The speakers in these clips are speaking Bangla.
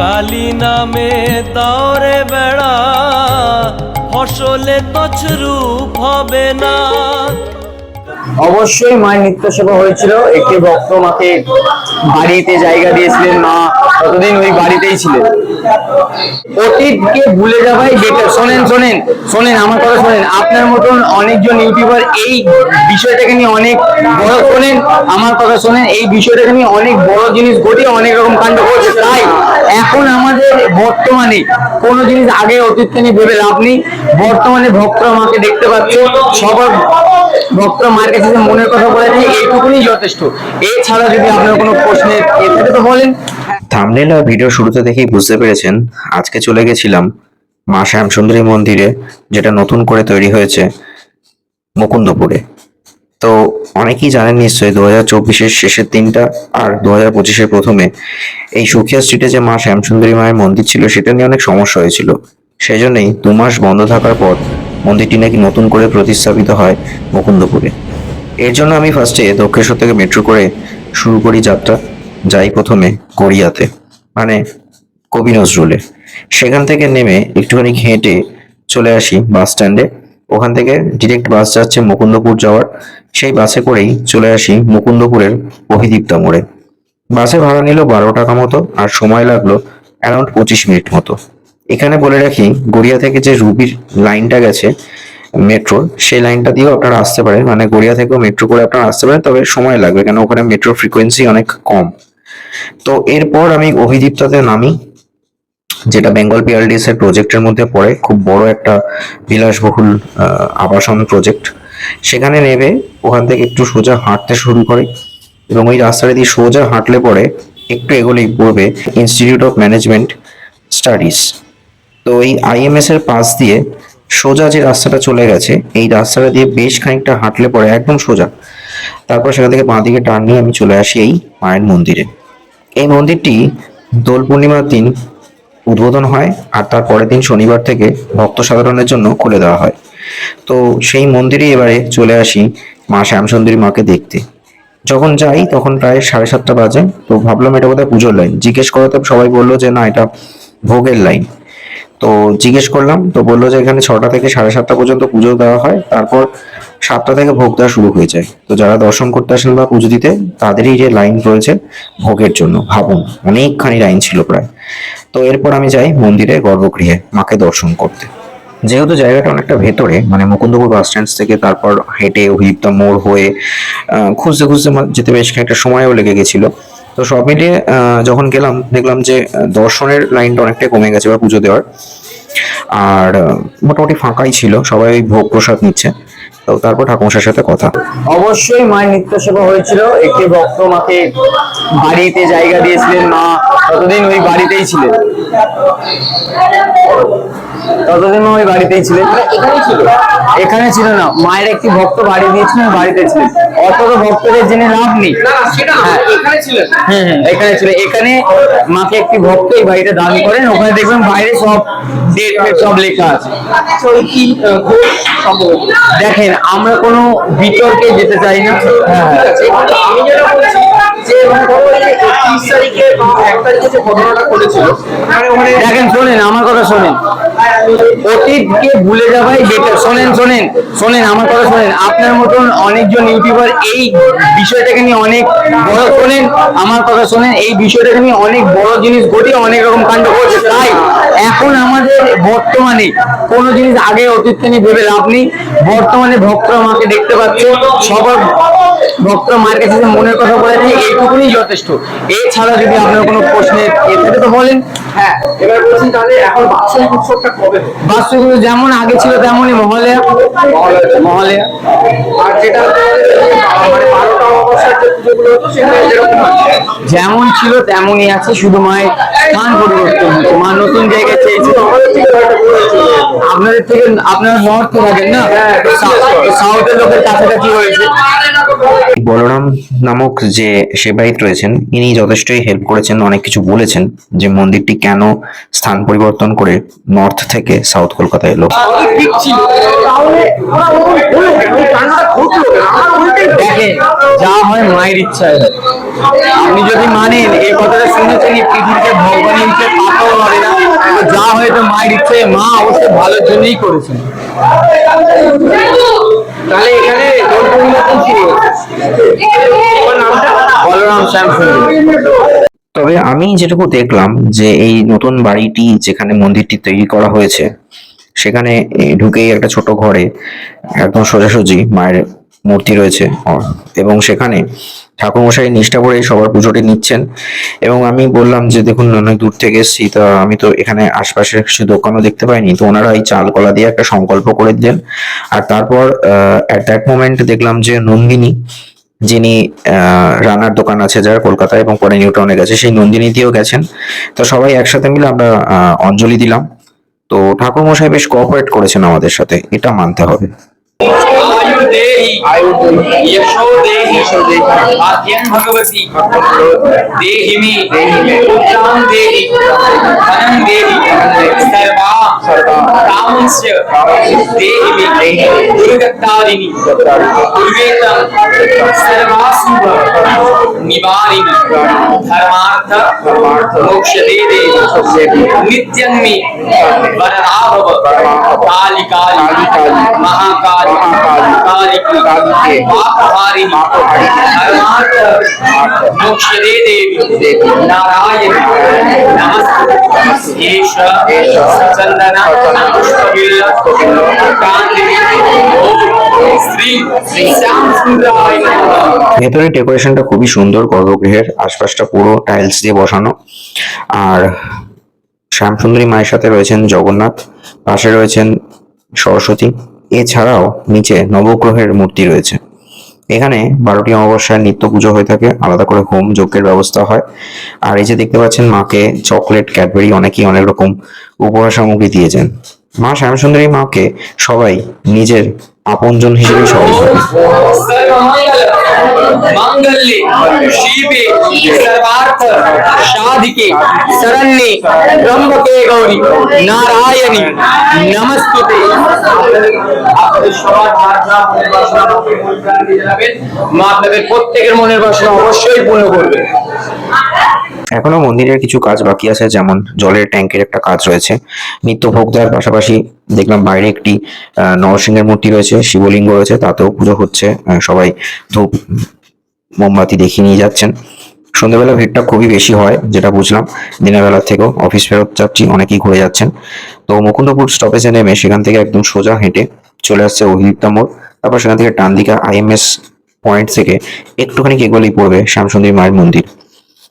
কালী নামে দরে বেড়া ফসলে তছরূপ হবে না। অবশ্যই মায়ের নিত্য সেবা হয়েছিল, একটি ভক্ত মাকে বাড়িতে জায়গা দিয়েছিলেন মা, ততদিন ওই বাড়িতেই ছিলেন। অতীতকে ভুলে যাওয়াই বেটার শোনেন শোনেন শোনেন, আমার কথা শোনেন। আপনার মতন অনেকজন ইউটিউবার এই বিষয়টাকে নিয়ে অনেক বড় শোনেন, আমার কথা শোনেন, এই বিষয়টাকে নিয়ে অনেক বড় জিনিস ঘটিয়ে অনেক রকম কাণ্ড করছে তাই এখন আমাদের বর্তমানে কোনো জিনিস আগে অতীতকে নিয়ে ভেবে লাভ নেই। বর্তমানে ভক্তরা মাকে দেখতে পাচ্ছে, সবার ভক্তরা মায়ের কাছে মনের কথা বলে এইটুকুনি যথেষ্ট। এছাড়া যদি আপনার কোনো প্রশ্নের তো বলেন। থামনেল আর ভিডিও শুরুতে দেখেই বুঝতে পেরেছেন, আজকে চলে গেছিলাম মা শ্যামসুন্দরী মন্দিরে, যেটা নতুন করে তৈরি হয়েছে মুকুন্দপুরে। তো অনেকেই জানেন নিশ্চয়ই, দু হাজার চব্বিশের শেষের দিনটা আর দু হাজার পঁচিশের প্রথমে এই সুখিয়া স্ট্রিটে যে মা শ্যামসুন্দরী মায়ের মন্দির ছিল, সেটা নিয়ে অনেক সমস্যা হয়েছিল। সেই জন্যই দু মাস বন্ধ থাকার পর মন্দিরটি নাকি নতুন করে প্রতিস্থাপিত হয় মুকুন্দপুরে। এর জন্য আমি ফার্স্টে দক্ষেশ্বর থেকে মেট্রো করে শুরু করি যাত্রা। যাই প্রথমে গড়িয়াতে মানে কবি নজরুলে। সেখান থেকে নেমে একটুখানি হেঁটে চলে আসি বাস স্ট্যান্ডে। ওখান থেকে ডিরেক্ট বাস যাচ্ছে মুকুন্দপুর যাওয়ার। সেই বাসে করেই চলে আসি মুকুন্দপুরের অভিদীপ্তা মোড়ে। বাসে ভাড়া নিল বারো টাকা মতো আর সময় লাগল অ্যারাউন্ড পঁচিশ মিনিট মতো। এখানে বলে রাখি, গড়িয়া থেকে যে রুবির লাইনটা গেছে মেট্রোর সেই লাইনটা দিয়েও আপনারা আসতে পারেন। মানে গড়িয়া থেকেও মেট্রো করে আপনারা আসতে পারেন, তবে সময় লাগবে কেন? ওখানে মেট্রো ফ্রিকোয়েন্সি অনেক কম। তো এরপর আমি অভিদীপ্তাতে নামি, যেটা বেঙ্গল পিআরডিএস এর প্রজেক্টের মধ্যে পড়ে। খুব বড় একটা বিলাসবহুল আবাসন প্রজেক্ট সেখানে নেবে ওখান থেকে একটু সোজা হাঁটতে শুরু করে এবং ওই রাস্তাটা দিয়ে সোজা হাঁটলে পরে একটু এগোলেই পড়বে ইনস্টিটিউট অফ ম্যানেজমেন্ট স্টাডিজ তো এই আইএমএস এর পাশ দিয়ে সোজা যে রাস্তাটা চলে গেছে, এই রাস্তাটা দিয়ে বেশ খানিকটা হাঁটলে পরে একদম সোজা। তারপর সেখান থেকে বাঁ দিকে টার্ন নিয়ে আমি চলে আসি এই মায়ের মন্দিরে। এই মন্দিরটি দোল পূর্ণিমার দিন উদ্বোধন হয় আর তার পরের দিন শনিবার থেকে ভক্ত সাধারণের জন্য খুলে দেওয়া হয়। তো সেই মন্দিরে এবারে চলে আসি মা শ্যামসুন্দরী মাকে দেখতে। যখন যাই তখন প্রায় সাড়ে সাতটা বাজে, তো ভাবলাম এটা বোধহয় পুজোর লাইন জিজ্ঞেস করাতে সবাই বলল যে, না, এটা ভোগের লাইন তো জিজ্ঞেস করলাম, তো বলল যে, এখানে ছটা থেকে সাড়ে সাতটা পর্যন্ত পুজো দেওয়া হয়। তারপর সাতটা থেকে ভোগ দেওয়া শুরু হয়ে যায়। তো যারা দর্শন করতে আসেন বা পুজো দিতে, তাদেরই যে লাইন রয়েছে ভোগের জন্য, ভাবুন, অনেকখানি লাইন ছিল প্রায়। তো এরপর আমি যাই মন্দিরে গর্ভগৃহে মাকে দর্শন করতে। যেহেতু জায়গাটা অনেকটা ভেতরে মানে মুকুন্দপুর বাস স্ট্যান্ড থেকে তারপর হেঁটে অভিযুক্ত মোড় হয়ে খুঁজতে খুঁজতে যেতে বেশ খানিকটা সময়ও লেগে গেছিল। তো সব মিলিয়ে যখন গেলাম, দেখলাম যে দর্শনের লাইনটা অনেকটাই কমে গেছে বা পুজো দেওয়ার। আর মোটামুটি ফাঁকাই ছিল, সবাই ভোগ প্রসাদ নিচ্ছে। তারপর ঠাকুমশার সাথে কথা। অবশ্যই মায়ের নিত্য সেবা হয়েছিল। একটি ভক্ত মাকে বাড়িতে জায়গা দিয়েছিলেন মা। ততদিন ওই বাড়িতেই ছিলেন। ততদিন ওই বাড়িতেই ছিলেন। এখানে ছিল। এখানে ছিল না মায়ের একটি ভক্ত বাড়ি দিয়েছিলেন বাড়িতে ছিলেন। অত তো ভক্তদের জেনে লাভ নেই। হ্যাঁ। এখানে ছিলেন। হুম হুম, এখানে ছিল। এখানে মাকে একটি ভক্ত এই বাড়িটা দান করেন ওখানে দেখবেন বাইরে সব ডেট সব লেখা আছে। দেখেন আমরা কোনো বিতর্কে যেতে চাই না। হ্যাঁ হ্যাঁ। আমি যেটা বলছি যে মানে ধরো এই যে একত্রিশ তারিখে বা এক তারিখে যে ঘটনাটা ঘটেছিল মানে ওখানে দেখেন শোনেন আমার কথা শোনেন। অতীতকে ভুলে বেটার শোনেন শোনেন শোনেন, আমার কথা শোনেন। আপনার মতন অনেকজন ইউটিউবার এই বিষয়টাকে নিয়ে অনেক বড় শোনেন, আমার কথা শোনেন, এই বিষয়টাকে নিয়ে অনেক বড় জিনিস ঘটিয়ে অনেক রকম কাণ্ড করছে তাই এখন আমাদের বর্তমানে কোনো জিনিস আগে অতীতকে নিয়ে ভেবে লাভ নেই। বর্তমানে ভক্তরা আমাকে দেখতে পাচ্ছে, সবার ভক্তরা মায়ের কাছে যে মনের কথা বলে যায় এইটুকুনি যথেষ্ট। এছাড়া যদি আপনার কোনো প্রশ্নের এ থাকে তো বলেন। হ্যাঁ এবার বলছি তাহলে এখন বাৎসরিক উৎসবটা কবে? বাস্তবে যেমন আগে ছিল তেমনই মহলেয়া মহলেয়া আর যেটা মানে বারোটা অমাবস্যার যে পুজোগুলো হতো সেগুলো যেরকম আছে যেমন ছিল তেমনই আছে শুধু মায়ের স্থান পরিবর্তন হচ্ছে। মা নতুন জায়গায় চেয়েছে। আপনাদের থেকে আপনারা নর্থে থাকেন না? সাউথের লোকের কাছাকাছি হয়েছে। বলরাম নামক যে সেবায়িত রয়েছেন, ইনি যথেষ্টই হেল্প করেছেন, অনেক কিছু বলেছেন যে মন্দিরটি কেন স্থান পরিবর্তন করে নর্থ থেকে সাউথ কলকাতায় এলো। ঠিক যা হয় মায়ের ইচ্ছায় হয়। আপনি যদি মানেন, এই কথাটা শুনেছেন এই পৃথিবীতে ভগবানের ইচ্ছে পাতাও হবে না তো যা হয়তো মায়ের ইচ্ছে মা অবশ্যই ভালোর জন্যই করেছেন। তাহলে এখানে বলরাম শ্যামসুন্দর তবে আমি যেটুকু দেখলাম যে এই নতুন বাড়িটি যেখানে মন্দিরটি তৈরি করা হয়েছে, সেখানে ঢুকেই একটা ছোট ঘরে একদম সোজাসুজি মায়ের মূর্তি রয়েছে। হ্যাঁ। এবং সেখানে ঠাকুরমশাই নিষ্ঠা করে সবার পুজোটি নিচ্ছেন। এবং আমি বললাম যে দেখুন অনেক দূর থেকে এসেছি তা আমি তো এখানে আশপাশের কিছু দোকানও দেখতে পাইনি। তো ওনারা এই চাল কলা দিয়ে একটা সংকল্প করে দিলেন। আর তারপর অ্যাট দ্যাট মোমেন্ট দেখলাম যে নন্দিনী যিনি রানার দোকান আছে যারা কলকাতায় এবং পরে নিউটাউনে গেছে সেই নন্দিনী দিয়েও গেছেন। তো সবাই একসাথে মিলে আমরা অঞ্জলি দিলাম। তো ঠাকুর মশাই বেশ কোঅপারেট করেছেন আমাদের সাথে এটা মানতে হবে। यशो देहि आद्यं भगवती। देहि मे। पुत्रां देहि। धनं देहि। सर्वा। कामस्य। देहि मे। दुर्गतारिणि दुर्वेतं सर्वासुभ। निवारिणि। धर्मार्थ। मोक्षदे देवी नित्यं मे। वरदाभव काली काली महाकाली काली काली पापहारिणि धर्मार्थ मोक्षदे देवी नारायण नमस्ते एष सचन्दन पुष्पबिल्ल कान्तिः ॐ श्री श्याम सुन्दराय नमः ভেতরে ডেকোরেশনটা খুবই সুন্দর গর্ভগৃহের আশপাশটা পুরো টাইলস দিয়ে বসানো আর শ্যামসুন্দরী মায়ের সাথে রয়েছেন জগন্নাথ পাশে রয়েছেন সরস্বতী এছাড়াও নিচে নবগ্রহের মূর্তি রয়েছে। এখানে বারোটি অমাবস্যায় নিত্য পুজো হয়ে থাকে, আলাদা করে হোম যজ্ঞের ব্যবস্থা হয়। আর এই যে দেখতে পাচ্ছেন মাকে চকলেট, ক্যাডবেরি অনেকেই অনেক রকম উপহার সামগ্রী দিয়েছেন মা শ্যামসুন্দরী মাকে সবাই নিজের আপনজন হিসেবে সবাই मांगल्ये शिवे सर्वार्थ সাধিকে শরণ্যে ত্রম্বকে গৌরী নারায়ণী নমস্তুতে আপনাদের সবার প্রার্থনা মনের বাসনা আপনাদের মূল প্রাণ দিয়ে জানাবেন মা আপনাদের প্রত্যেকের মনের বাসনা অবশ্যই পূর্ণ করবে এখনও মন্দিরের কিছু কাজ বাকি আছে, যেমন জলের ট্যাঙ্কের একটা কাজ রয়েছে। নিত্য ভোগ দেওয়ার পাশাপাশি দেখলাম বাইরে একটি নরসিংহের মূর্তি রয়েছে, শিবলিঙ্গ রয়েছে, তাতেও পুজো হচ্ছে সবাই ধূপ, মোমবাতি দেখিয়ে নিয়ে যাচ্ছেন। সন্ধ্যেবেলা ভিড়টা খুবই বেশি হয়, যেটা বুঝলাম। দিনের বেলার থেকেও অফিস ফেরত যাচ্ছি অনেকেই ঘুরে যাচ্ছেন। তো মুকুন্দপুর স্টপেজে নেমে সেখান থেকে একদম সোজা হেঁটে চলে আসছে অহিদিপ্তা মোড়। তারপর সেখান থেকে ডান দিকে আইএমএস পয়েন্ট থেকে একটুখানি এগোলেই পড়বে শ্যামসুন্দরী মায়ের মন্দির।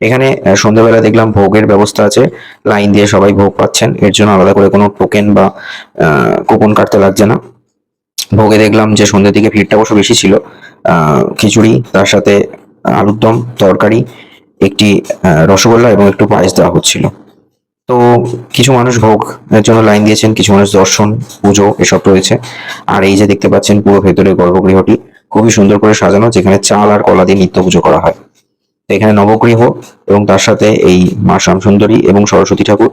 এখানে সন্ধ্যাবেলা দেখলাম ভোগের ব্যবস্থা আছে। লাইন দিয়ে সবাই ভোগ পাচ্ছেন। এর জন্য আলাদা করে কোনো টোকেন বা কুপন কাটতে লাগছে না। ভোগে দেখলাম যে সন্ধ্যের দিকে ভিড়টা অবশ্য বেশি ছিল। খিচুড়ি, তার সাথে আলুর দম, তরকারি, একটি রসগোল্লা এবং একটু পায়েস দেওয়া হচ্ছিল। তো কিছু মানুষ ভোগ এর জন্য লাইন দিয়েছেন, কিছু মানুষ দর্শন, পুজো এসব রয়েছে। আর এই যে দেখতে পাচ্ছেন পুরো ভেতরে গর্ভগৃহটি, খুবই সুন্দর করে সাজানো, যেখানে চাল আর কলা দিয়ে নিত্য পুজো করা হয়। এখানে নবগৃহ এবং তার সাথে এই মা শ্যামসুন্দরী এবং সরস্বতী ঠাকুর।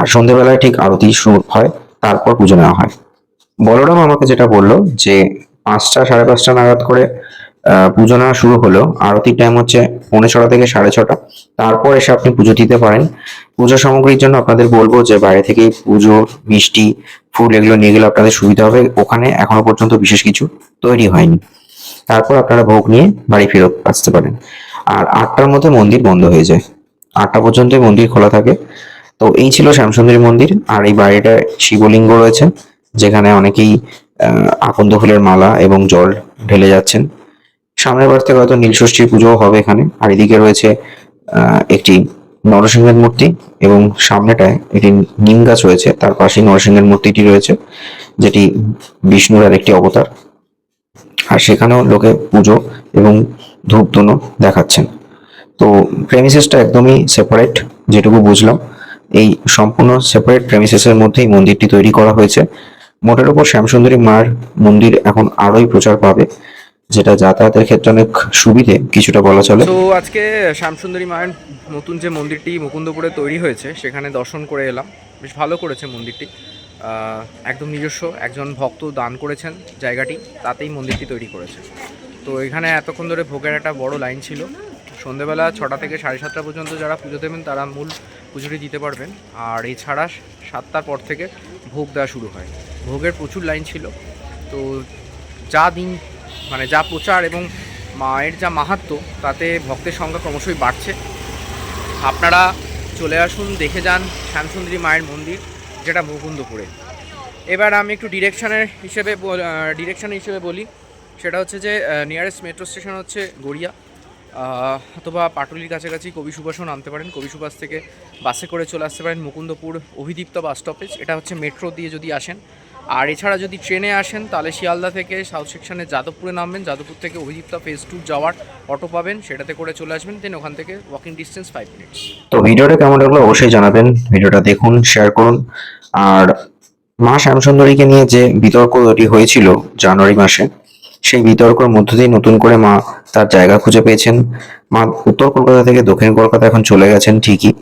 আর সন্ধ্যেবেলায় ঠিক আরতি শুরু হয়, তারপর পুজো নেওয়া হয়। বলরাম আমাকে যেটা বলল যে, পাঁচটা সাড়ে পাঁচটা নাগাদ করে পুজো নেওয়া শুরু হলো। আরতির টাইম হচ্ছে পৌনে ছটা থেকে সাড়ে ছটা। তারপর এসে আপনি পুজো দিতে পারেন। পুজো সামগ্রীর জন্য আপনাদের বলব যে, বাইরে থেকে পুজো, মিষ্টি, ফুল এগুলো নিয়ে গেলে আপনাদের সুবিধা হবে। ওখানে এখনও পর্যন্ত বিশেষ কিছু তৈরি হয়নি। তারপর আপনারা ভোগ নিয়ে বাড়ি ফেরত আসতে পারেন। আর আটটার মধ্যে মন্দির বন্ধ হয়ে যায়। আটটা পর্যন্তই মন্দির খোলা থাকে। তো এই ছিল শ্যামসুন্দরী মন্দির আর এই বাইরেটায় শিবলিঙ্গ রয়েছে, যেখানে অনেকেই আকন্দ ফুলের মালা এবং জল ঢেলে যাচ্ছেন। সামনের বার থেকে হয়তো নীলষষ্ঠীর পুজো হবে এখানে। আর এদিকে রয়েছে একটি নরসিংহের মূর্তি এবং সামনেটায় একটি নিম গাছ রয়েছে। তার পাশেই নরসিংহের মূর্তিটি রয়েছে, যেটি বিষ্ণুর আর একটি অবতার। আর সেখানেও লোকে পুজো এবং ধূপ ধুনো দেখাচ্ছেন। তো প্রেমিসেসটা একদমই সেপারেট যেটুকু বুঝলাম। এই সম্পূর্ণ সেপারেট প্রেমিসেসের মধ্যেই মন্দিরটি তৈরি করা হয়েছে। মোটের উপর শ্যামসুন্দরী মার মন্দির এখন আরোই প্রচার পাবে, যেটা যাতায়াতের ক্ষেত্রে অনেক সুবিধে, কিছুটা বলা চলে। তো আজকে শ্যামসুন্দরী মায়ের নতুন যে মন্দিরটি মুকুন্দপুরে তৈরি হয়েছে, সেখানে দর্শন করে এলাম। বেশ ভালো করেছে মন্দিরটি। একদম নিজস্ব, একজন ভক্ত দান করেছেন জায়গাটি, তাতেই মন্দিরটি তৈরি করেছে। তো এখানে এতক্ষণ ধরে ভোগের একটা বড় লাইন ছিল। সন্ধেবেলা ছটা থেকে সাড়ে সাতটা পর্যন্ত যারা পুজো দেবেন, তারা মূল পুজোটি দিতে পারবেন। আর এছাড়া সাতটার পর থেকে ভোগ দেওয়া শুরু হয়। ভোগের প্রচুর লাইন ছিল। তো যা দিন মানে যা প্রচার এবং মায়ের যা মাহাত্ম্য, তাতে ভক্তের সংখ্যা ক্রমশই বাড়ছে। আপনারা চলে আসুন, দেখে যান শ্যামসুন্দরী মায়ের মন্দির, যেটা মুকুন্দপুরে। এবার আমি একটু ডিরেকশনের হিসেবে ডিরেকশন হিসেবে বলি। সেটা হচ্ছে যে নিয়ারেস্ট মেট্রো স্টেশন হচ্ছে গড়িয়া। অথবা পাটুলির কাছাকাছি কবি সুভাষও নামতে পারেন। কবি সুভাষ থেকে বাসে করে চলে আসতে পারেন মুকুন্দপুর অভিদীপ্ত বাস স্টপেজ এটা হচ্ছে মেট্রো দিয়ে যদি আসেন। আর এছাড়া যদি ট্রেনে আসেন, তাহলে শিয়ালদা থেকে সাউথ সেকশনে যাদবপুরে নামবেন। যাদবপুর থেকে অভিদীপ্তা ফেজ টু যাওয়ার অটো পাবেন। সেটাতে করে চলে আসবেন। দেন ওখান থেকে ওয়াকিং ডিস্টেন্স ফাইভ মিনিটস তো ভিডিওটা কেমন লাগল অবশ্যই জানাবেন। ভিডিওটা দেখুন শেয়ার করুন। আর মা শ্যামসুন্দরীকে নিয়ে যে বিতর্ক তৈরি হয়েছিল জানুয়ারি মাসে সেই বিতর্কের মধ্য দিয়ে নতুন করে মা তার জায়গা খুঁজে পেয়েছেন। মা উত্তর কলকাতা থেকে দক্ষিণ কলকাতা এখন চলে গেছেন, ঠিকই।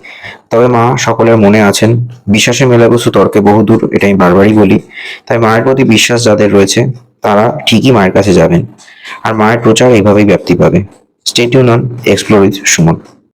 তবে মা সকলের মনে আছেন বিশ্বাসে মেলাবসু তর্কে বহুদূর এটা আমি বারবারই বলি। তাই মায়ের প্রতি বিশ্বাস যাদের রয়েছে, তারা ঠিকই মায়ের কাছে যাবেন। আর মায়ের প্রচার এইভাবেই ব্যাপ্তি পাবে। State on explore with Suman.